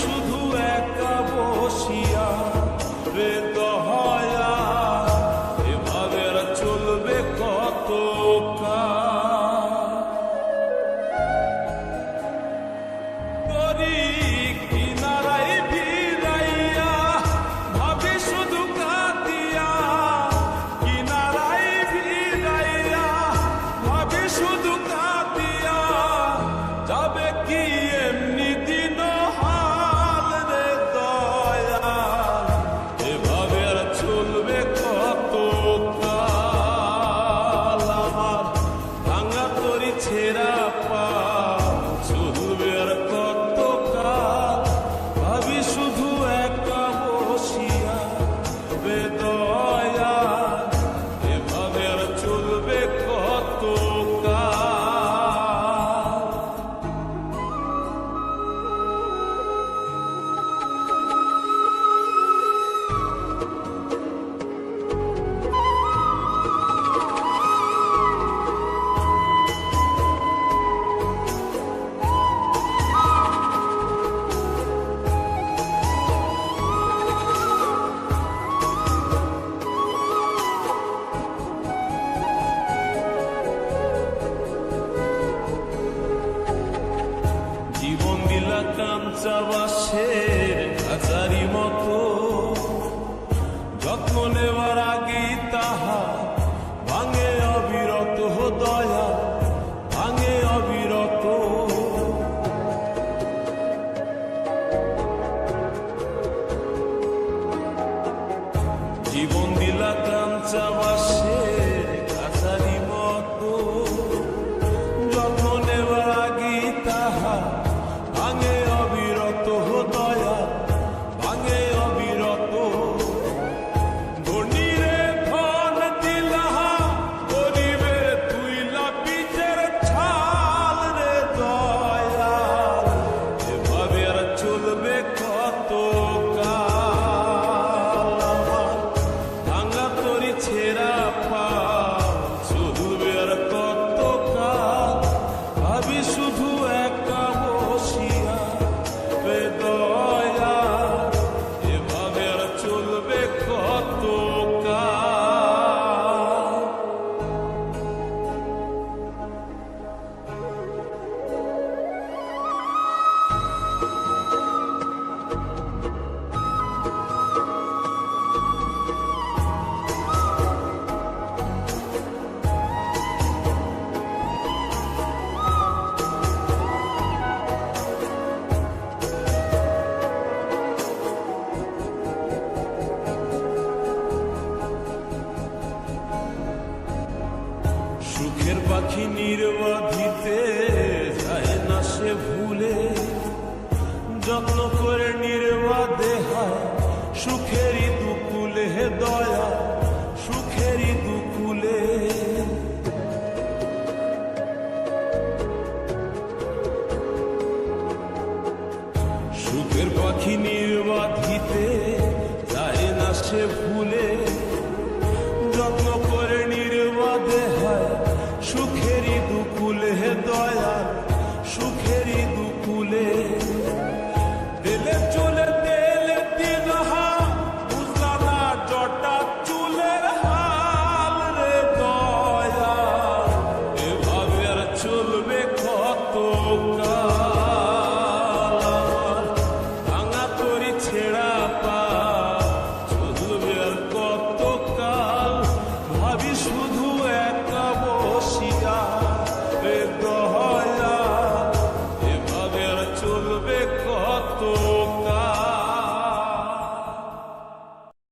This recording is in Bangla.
should হাজারি মতো। যত্ন নেওয়ার আগে তাহা ভাঙে অবিরত দয়া ভাঙে অবিরত। জীবন দিলা কাঞ্চাবাস পাখি নির্বাধিতে যায় না সে ভুলে। যত্ন করে নির্বাদে হয় সুখেরই দুকুলে দয়া, সুখেরই দুকুলে। সুখের পাখি নির্বাধিতে যায় না সে